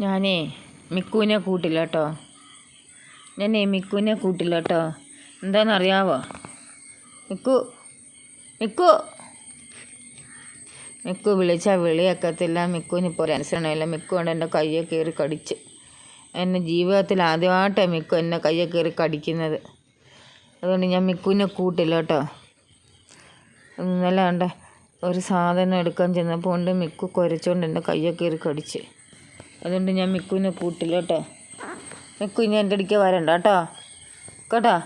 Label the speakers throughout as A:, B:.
A: ഞാനേ മിക്കുവിനെ കൂട്ടില്ല കേട്ടോ ഞാനേ മിക്കുവിനെ കൂട്ടില്ല കേട്ടോ എന്താണെന്നറിയാവോ? Miku Miku. മിക്കു വിളിച്ചാൽ വിളിയാക്കത്തില്ല. മിക്കുവിന് ഇപ്പോൾ ഒരു അനുസരണമില്ല മിക്കു കൊണ്ട് എന്റെ കയ്യെ കയറി കടിച്ച്. എന്നെ ജീവിതത്തിൽ ആദ്യമായിട്ടാണ് മിക്കു എന്നെ കയ്യെ കയറി കടിക്കുന്നത്. അതുകൊണ്ട് ഞാൻ മിക്കുവിനെ കൂട്ടില്ല കേട്ടോ ഇന്നലെ കണ്ട ഒരു സാധനം എടുക്കാൻ ചെന്നപ്പോൾ കൊണ്ട് മിക്കു കുരച്ചുകൊണ്ട് എന്റെ കയ്യെ കയറി കടിച്ച്. അതുകൊണ്ട് ഞാൻ മിക്കുവിനെ കൂട്ടില്ല കേട്ടോ. മിക്കു ഇനി എന്റെ അടുക്ക വരണ്ട കേട്ടോ. കേട്ടോ?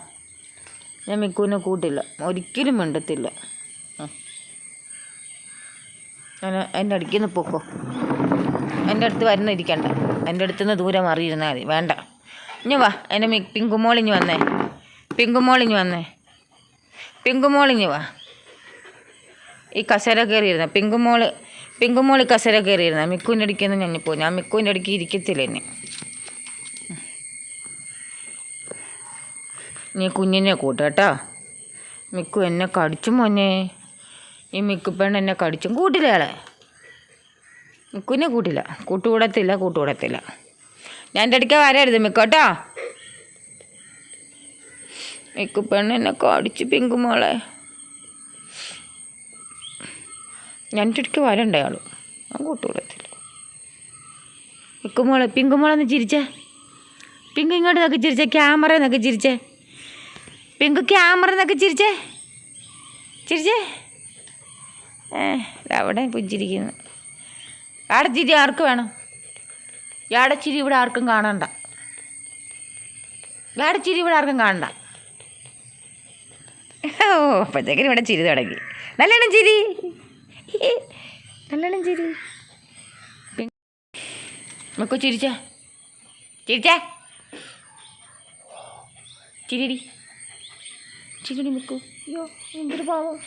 A: ഞാൻ മിക്കുവിനെ കൂട്ടില്ല. ഒരിക്കലും മിണ്ടത്തില്ല. എന്റെ അടുക്കിൽ നിന്ന് പൊക്കോ. എന്റെ അടുത്ത് വരുന്ന ഇരിക്കണ്ട. എന്റെ അടുത്ത് നിന്ന് ദൂരം മാറിയിരുന്നാൽ മതി. വേണ്ട. ഇനി വാ. എന്റെ മി പിങ്കുമോളിഞ്ഞ് വന്നേ. പിങ്കുമോളിഞ്ഞ് വന്നേ. പിങ്കുമോളിഞ്ഞ് വാ. ഈ കസേര കയറിയിരുന്ന? പിങ്കുമോൾ പിങ്കുമോൾ കസര കയറിയിരുന്ന മിക്കുവിന്റെ അടുക്കിൽ നിന്ന് ഞാൻ പോകും ഞാൻ മിക്കുവിന്റെ അടുക്കി ഇരിക്കത്തില്ല എന്നെ നീ കുഞ്ഞിനെ കൂട്ടാട്ടാ കേട്ടോ. മിക്കു എന്നെ കടിച്ചു മോനെ. ഈ മിക്കു പെണ് എന്നെ കടിച്ചും. കൂട്ടില്ല ആളെ മിക്കുവിനെ കൂട്ടില്ല. കൂട്ടുകൂടത്തില്ല കൂട്ടുകൂടത്തില്ല. ഞാൻ എന്റെ അടുക്ക വരരുത് മിക്കു കേട്ടോ. മിക്കുപ്പെണ്ണ് എന്നെ കടിച്ചു പിങ്കുമോളെ അടുക്ക വരണ്ട അയാൾ ഞാൻ കൂട്ടുകൂടത്തില്ല. മിക്കുമോളെ പിങ്കുമോളെന്ന് ചിരിച്ചേ. പിങ്ക് ഇങ്ങോട്ട് നോക്കി ചിരിച്ചേ ക്യാമറ നോക്കി ചിരിച്ചേ. പിങ്ക് ക്യാമറ നോക്കി ചിരിച്ചേ. ചിരിച്ചേ. ഏ അവിടെ പുഞ്ചിരിക്കുന്നു. ആടെ ചിരി ആർക്ക് വേണം? ഇയാടെ ചിരി ഇവിടെ ആർക്കും കാണണ്ട. ഇയാടെ ചിരി ഇവിടെ ആർക്കും കാണണ്ട. ഓ അപ്പോഴത്തേക്കിനും ഇവിടെ ചിരി തുടങ്ങി. നല്ലോണം ചിരി. നല്ലോണം ചിരി. നമുക്ക് ചിരിച്ചേ. ചിരിച്ചേ. ചിരിടി. ചിരിടി മിക്കു അയ്യോ എന്തൊരു പാവം.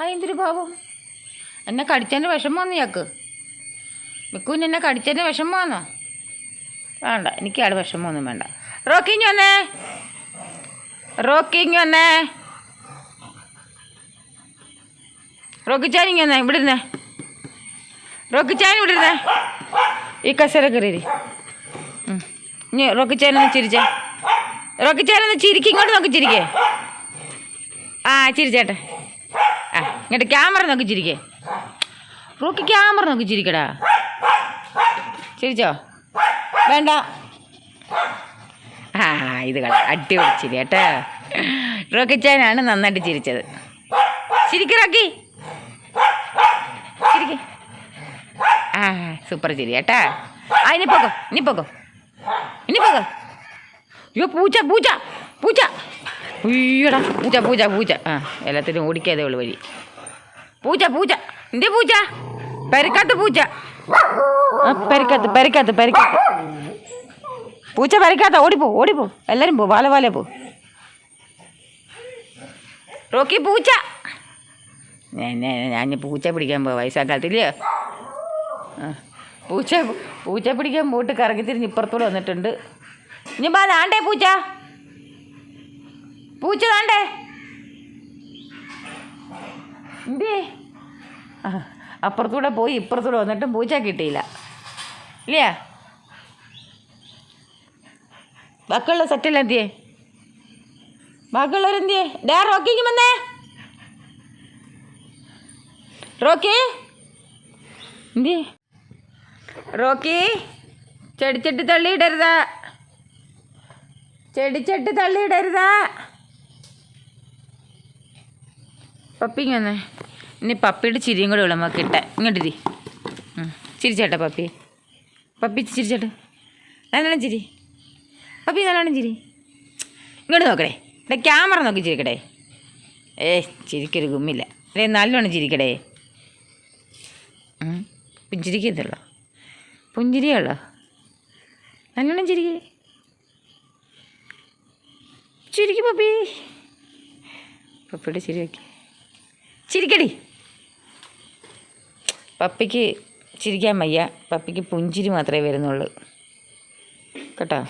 A: ആ എന്തൊരു പാവം. എന്നെ കടിച്ചതിന്റെ വിഷമമാണെന്ന് ഇയാൾക്ക്. മിക്കുവിന് എന്നെ കടിച്ചതിന്റെ വിഷമമാണോ വേണ്ട എനിക്ക് ആൾ വിഷമമൊന്നും വേണ്ട. റോക്കിങ് വന്നേ. റോക്കിങ് വന്നേ. റോക്കിച്ചാനിങ് ഇങ്ങനെ ഇവിടെ റോക്കിച്ചാൻ ഈ കസേര കയറി ഇനി റോക്കിച്ചാനൊന്ന് ചിരിച്ചേ. റോക്കിച്ചാനൊന്ന് ചിരിക്ക് ഇങ്ങോട്ട് നോക്കി ചിരിക്കേ. ആ ചിരിച്ചേട്ടെ ആ ഇങ്ങോട്ട് ക്യാമറ നോക്കി ചിരിക്കേ. റോക്കി ക്യാമറ നോക്കി ചിരിക്കടാ. ചിരിച്ചോ? വേണ്ട. ആ ഇത് കള അടിപൊളി ചിരി കേട്ടോ. റോക്കിച്ചാനാണ് നന്നായിട്ട് ചിരിച്ചത്. ചിരിക്ക് റോക്കി ചിരിക്ക് ആ സൂപ്പർ ചിരി കേട്ടാ ആ ഇനി പോകോ ഇനി പോകോ ഇനി പോകോ അയ്യോ പൂച്ച പൂച്ച പൂച്ച. ഉയ്യടാ പൂച്ച പൂച്ച പൂച്ച. ആ എല്ലാത്തിനും ഓടിക്കാതേ ഉള്ളു വഴി. പൂച്ച പൂച്ച. എന്ത് പൂച്ച? പരിക്കാത്ത പൂച്ച. പരിക്കാത്ത പരിക്കാത്ത പരിക്കാത്ത. പൂച്ച പരിക്കാത്ത ഓടിപ്പോ ഓടിപ്പോ എല്ലാവരും പോ. വാല വാല പോ. റോക്കി പൂച്ച. ഞാൻ ഞാൻ പൂച്ച പിടിക്കാൻ പോ വയസ്സാക്കാലത്തില്ലയോ ആ പൂച്ച പൂച്ച പിടിക്കാൻ പോയിട്ട് കറങ്ങി തിരിഞ്ഞ് ഇപ്പുറത്തൂടെ വന്നിട്ടുണ്ട്. ഇനി ബാ താണ്ടേ പൂച്ച. പൂച്ച താണ്ടേ എന്തേ? അപ്പുറത്തൂടെ പോയി ഇപ്പുറത്തൂടെ വന്നിട്ടും പൂച്ച കിട്ടിയില്ല. ഇല്ല? ബാക്കിയുള്ള സെറ്റല്ല എന്തിയേ? ബാക്കിയുള്ളവരെന്തിയേ ഡേ റോക്കിങ് വന്നേ. റോക്കി? എന്തിയേ? റോക്കി ചെടിച്ചട്ടി തള്ളിയിടരുത്. ചെടിച്ചട്ടി തള്ളിയിടരുത്. പപ്പി ഇങ്ങനെ ഇനി പപ്പിയുടെ ചിരിയും കൂടെ ഉള്ള ഇങ്ങോട്ട് ഇങ്ങോട്ടിരി ചിരിച്ചേട്ടെ പപ്പി. പപ്പി ചിരിച്ചേട്ടെ. നല്ലോണം ചിരി. പപ്പി നല്ലോണം ചിരി. ഇങ്ങോട്ട് നോക്കടേ. ഇവിടെ ക്യാമറ നോക്കി ചിരിക്കടേ. ഏ ചിരിക്കൊരു ഗുമ്മില്ല. അല്ലേ നല്ലോണം ചിരിക്കടേ. ഉം. പുഞ്ചിരിയുള്ളോ നല്ലോണം ചിരിക്കേ. ചിരിക്കും പപ്പി. പപ്പിയുടെ ചിരി ചിരിക്കടി. പപ്പിക്ക് ചിരിക്കാൻ വയ്യ. പപ്പിക്ക് പുഞ്ചിരി മാത്രമേ വരുന്നുള്ളൂ. കേട്ടോ?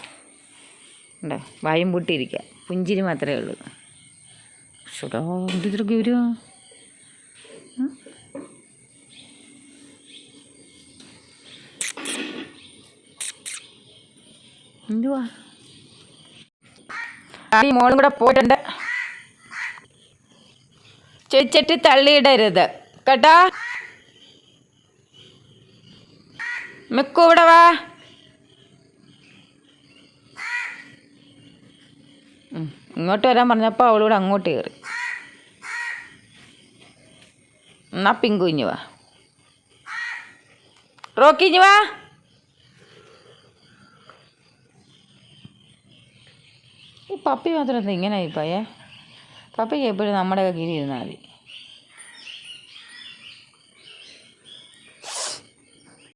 A: ഉണ്ടോ വായും പൂട്ടിയിരിക്കുക പുഞ്ചിരി മാത്രമേ ഉള്ളൂ. ഷുടാ എന്തിത്രയ്ക്ക് വരുമോ എന്തുവാ? ഈ മോളും കൂടെ പോയിട്ടുണ്ട്. ചെച്ചിട്ട് തള്ളിയിടരുത്. കേട്ടോ? മിക്കു ഇവിടെ വാ. ഇങ്ങോട്ട് വരാൻ പറഞ്ഞപ്പോൾ അവളൂടെ അങ്ങോട്ട് കയറി. എന്നാ പിങ്കുഞ്ഞു വാ. റോക്കിഞ്ഞു വാ. ഈ പപ്പി മാത്രം എന്താ ഇങ്ങനെ ആയിപ്പോയേ പപ്പിക്ക് എപ്പോഴും നമ്മുടെയൊക്കെ കീഴിൽ ഇരുന്നാൽ മതി.